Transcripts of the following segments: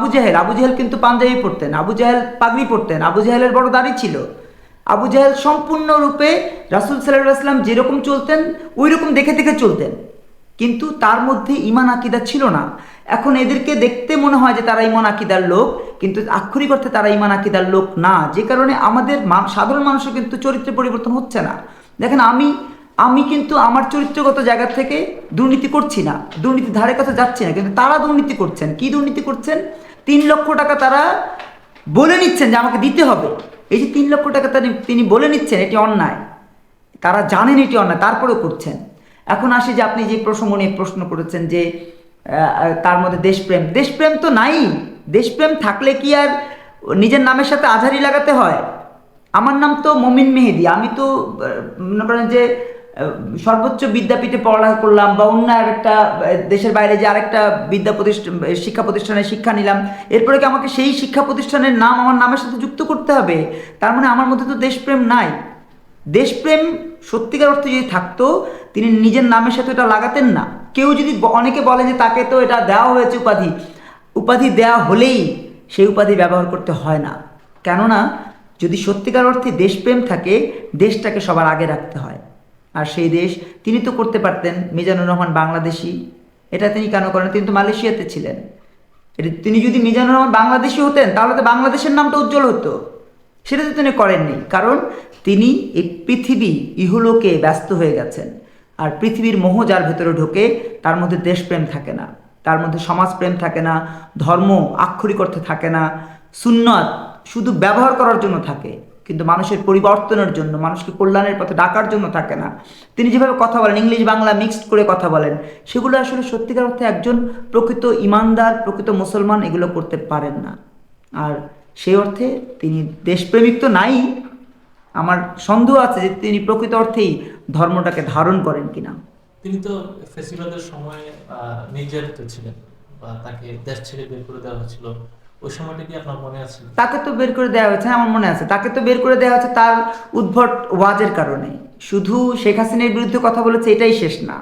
আবু জাহেল আবু জাহেল কিন্তু পাঞ্জাবি পরতেন, আবু জাহেল পাগড়ি পরতেন, আবু জাহেলের বড় দাড়ি ছিল। আবু জাহেল সম্পূর্ণরূপে রাসুল সাল্লাহ আসলাম যেরকম চলতেন ওই রকম দেখে দেখে চলতেন। কিন্তু তার মধ্যে ইমান আকিদা ছিল না। এখন এদেরকে দেখতে মনে হয় যে তারা ইমান আকিদার লোক, কিন্তু আক্ষরিক অর্থে তারা ইমান আকিদার লোক না। যে কারণে আমাদের সাধারণ মানুষের কিন্তু চরিত্রের পরিবর্তন হচ্ছে না। দেখেন, আমি আমি কিন্তু আমার চরিত্রগত জায়গা থেকে দুর্নীতি করছি না। দুর্নীতি ধারে কাছে যাচ্ছি না, কিন্তু তারা দুর্নীতি করছেন। কি দুর্নীতি করছেন? তিন লক্ষ টাকা তারা বলে নিচ্ছেন যে আমাকে দিতে হবে। এই যে তিন লক্ষ টাকা তানি- তিনি বলে নিচ্ছেন, এটি অন্যায়। তারা জানেন এটি অন্যায়, তারপরেও করছেন। এখন আসি যে আপনি যে প্রসঙ্গ নিয়ে প্রশ্ন করেছেন যে তার মধ্যে দেশপ্রেম। দেশপ্রেম তো নাই। দেশপ্রেম থাকলে কি আর নিজের নামের সাথে আধারি লাগাতে হয়? আমার নাম তো মমিন মেহেদি। আমি তো মনে করেন যে সর্বোচ্চ বিদ্যাপীঠে পড়ালেখা করলাম বা অন্য আরেকটা দেশের বাইরে যে আরেকটা বিদ্যা প্রতিষ্ঠান শিক্ষা প্রতিষ্ঠানে শিক্ষা নিলাম। এরপরে কি আমাকে সেই শিক্ষা প্রতিষ্ঠানের নাম আমার নামের সাথে যুক্ত করতে হবে? তার মানে আমার মধ্যে তো দেশপ্রেম নাই। দেশপ্রেম সত্যিকার অর্থে যদি থাকতো, তিনি নিজের নামের সাথে এটা লাগাতেন না। কেউ যদি অনেকে বলে যে তাকে তো এটা দেওয়া হয়েছে উপাধি। উপাধি দেওয়া হলেই সেই উপাধি ব্যবহার করতে হয় না। কেননা যদি সত্যিকার অর্থে দেশপ্রেম থাকে, দেশটাকে সবার আগে রাখতে হয়। আর সেই দেশ তিনি তো করতে পারতেন, মিজানুর রহমান বাংলাদেশি। এটা তিনি কেন করেন? তিনি তো মালয়েশিয়াতে ছিলেন। এটা তিনি যদি মিজানুর রহমান বাংলাদেশি হতেন, তাহলে তো বাংলাদেশের নামটা উজ্জ্বল হতো। সেটা তো তিনি করেননি, কারণ তিনি এই পৃথিবী ইহলোকে ব্যস্ত হয়ে গেছেন। আর পৃথিবীর মোহ যার ভেতরে ঢোকে, তার মধ্যে দেশপ্রেম থাকে না। তার মধ্যে সমাজপ্রেম থাকে না, ধর্ম আক্ষরিক অর্থে থাকে না, সুন্নত শুধু ব্যবহার করার জন্য থাকে। কিন্তু মানুষের পরিবর্তনের জন্য, মানুষকে কল্যাণের পথে ডাকার জন্য থাকে না। তিনি যেভাবে কথা বলেন, ইংলিশ বাংলা মিক্সড করে কথা বলেন, সেগুলো আসলে সত্যিকার অর্থে একজন প্রকৃত ইমানদার, প্রকৃত মুসলমান এগুলো করতে পারেন না। আর সেই অর্থে তিনি দেশপ্রেমিক তো নাই। আমার সন্দেহ আছে যে তিনি প্রকৃত অর্থেই ধর্মটাকে ধারণ করেন কিনা। তিনি তো ফেস্টিভ্যালের সময় নির্যাতিত ছিলেন বা তাকে দেশ ছেড়ে বের করে দেওয়া হয়েছিল। ওই সময়টা কি আপনার মনে আছে? তাকে তো বের করে দেওয়া হয়েছে আমার মনে আছে। তাকে তো বের করে দেওয়া হয়েছে তার উদ্ভট ওয়াজের কারণে। শুধু শেখ হাসিনার বিরুদ্ধে কথা বলেছে, এটাই শেষ না।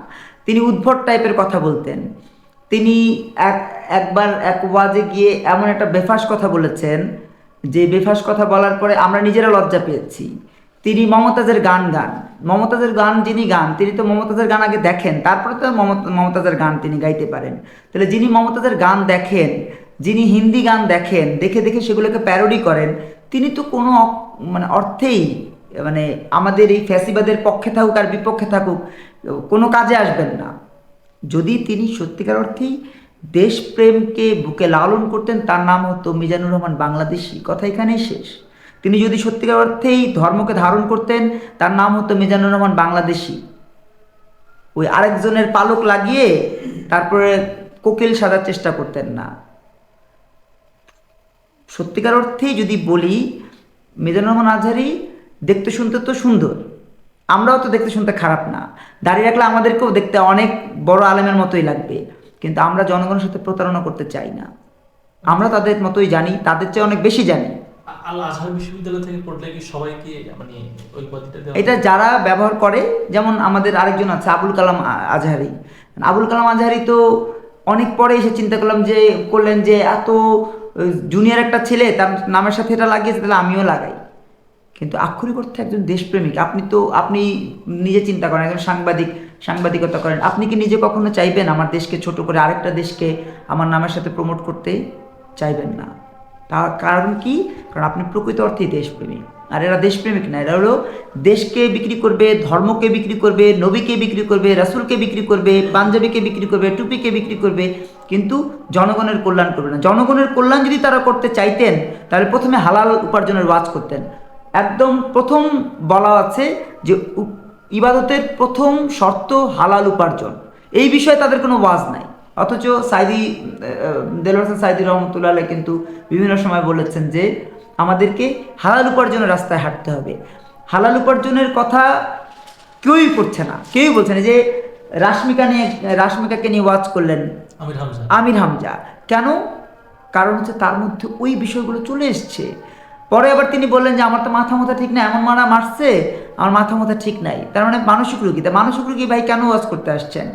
তিনি উদ্ভট টাইপের কথা বলতেন। তিনি এক, একবার এক ওয়াজে গিয়ে এমন একটা বেফাস কথা বলেছেন, যে বেফাস কথা বলার পরে আমরা নিজেরা লজ্জা পেয়েছি। তিনি মমতাজের গান গান। মমতাজের গান যিনি গান, তিনি তো মমতাজের গান আগে দেখেন, তারপরে তো মমতা- মমতাজের গান তিনি গাইতে পারেন। তাহলে যিনি মমতাজের গান দেখেন যিনি হিন্দি গান দেখেন, দেখে দেখে সেগুলোকে প্যারোডি করেন, তিনি তো কোনো মানে অর্থেই মানে আমাদের এই ফ্যাসিবাদের পক্ষে থাকুক আর বিপক্ষে থাকুক, কোনো কাজে আসবেন না। যদি তিনি সত্যিকার অর্থেই দেশপ্রেমকে বুকে লালন করতেন, তার নাম হতো মিজানুর রহমান, বাংলাদেশি কথা এখানেই শেষ। তিনি যদি সত্যিকার অর্থেই ধর্মকে ধারণ করতেন, তার নাম হতো মিজানুর রহমান, বাংলাদেশি। ওই আরেকজনের পালক লাগিয়ে তারপরে কোকিল সাজার চেষ্টা করতেন না। সত্যিকার অর্থেই যদি বলি মিজানুর রহমান আজহারি দেখতে শুনতে তো সুন্দর আমরাও তো দেখতে শুনতে খারাপ না। দাঁড়িয়ে রাখলে আমাদেরকেও দেখতে অনেক বড় আলেমের মতোই লাগবে কিন্তু আমরা জনগণের সাথে প্রতারণা করতে চাই না। আমরা তাদের মতোই জানি তাদের চেয়ে অনেক বেশি জানি। মানে এটা যারা ব্যবহার করে যেমন আমাদের আরেকজন আছে আবুল কালাম আজহারি। আবুল কালাম আজহারি তো অনেক পরে এসে চিন্তা করলাম যে করলেন যে এত জুনিয়র একটা ছেলে, তার নামের সাথে এটা লাগিয়েছে, তাহলে আমিও লাগাই। কিন্তু আক্ষরিক অর্থে একজন দেশপ্রেমিক, আপনি তো, আপনি নিজে চিন্তা করেন, একজন সাংবাদিক, সাংবাদিকতা করেন, আপনি কি নিজে কখনো চাইবেন আমার দেশকে ছোট করে আরেকটা দেশকে আমার নামের সাথে প্রমোট করতে? চাইবেন না। তার কারণ কি? কারণ আপনি প্রকৃত অর্থেই দেশপ্রেমিক। আর এরা দেশপ্রেমিক না, এরা হলো দেশকে বিক্রি করবে, ধর্মকে বিক্রি করবে, নবীকে বিক্রি করবে, রাসুলকে বিক্রি করবে, পাঞ্জাবিকে বিক্রি করবে, টুপিকে বিক্রি করবে, কিন্তু জনগণের কল্যাণ করবে না। জনগণের কল্যাণ যদি তারা করতে চাইতেন, তাহলে প্রথমে হালাল উপার্জনের ওয়াজ করতেন। একদম প্রথম বলা আছে যে ইবাদতের প্রথম শর্ত হালাল উপার্জন। এই বিষয়ে তাদের কোনো ওয়াজ নাই। অথচ সাইদি দেলোয়ার হোসেন সাইদি রহমতুল্লাহ কিন্তু বিভিন্ন সময় বলেছেন যে আমাদেরকে হালাল উপার্জনের রাস্তায় হাঁটতে হবে। হালাল উপার্জনের কথা কেউই করছে না। কেউই বলছে না যে রাশ্মিকা নিয়ে রাশ্মিকাকে নিয়ে ওয়াজ করলেন। আমির হামজা। আমির হামজা। কেন? কারণ হচ্ছে তার মধ্যে ওই বিষয়গুলো চলে এসছে। পরে আবার তিনি বললেন যে আমার তো মাথা মাথা ঠিক নাই এমন মারা মারছে আমার মাথা মাথা ঠিক নাই। তার মানে মানসিক রোগী। তা মানসিক রোগী ভাই কেন ওয়াজ করতে আসছেন?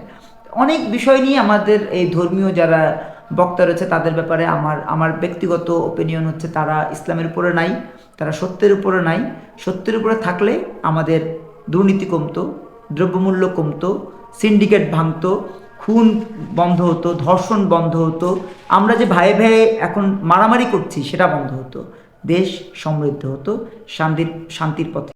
অনেক বিষয় নিয়ে আমাদের এই ধর্মীয় যারা বক্তা রয়েছে, তাদের ব্যাপারে আমার আমার ব্যক্তিগত ওপিনিয়ন হচ্ছে তারা ইসলামের উপরে নাই, তারা সত্যের উপরে নাই। সত্যের উপরে থাকলে আমাদের দুর্নীতি কমতো, দ্রব্যমূল্য কমতো সিন্ডিকেট ভাঙতো, খুন বন্ধ হতো, ধর্ষণ বন্ধ হতো। আমরা যে ভাই ভাই এখন মারামারি করছি, সেটা বন্ধ হতো। দেশ সমৃদ্ধ হতো, শান্তির শান্তির পথে।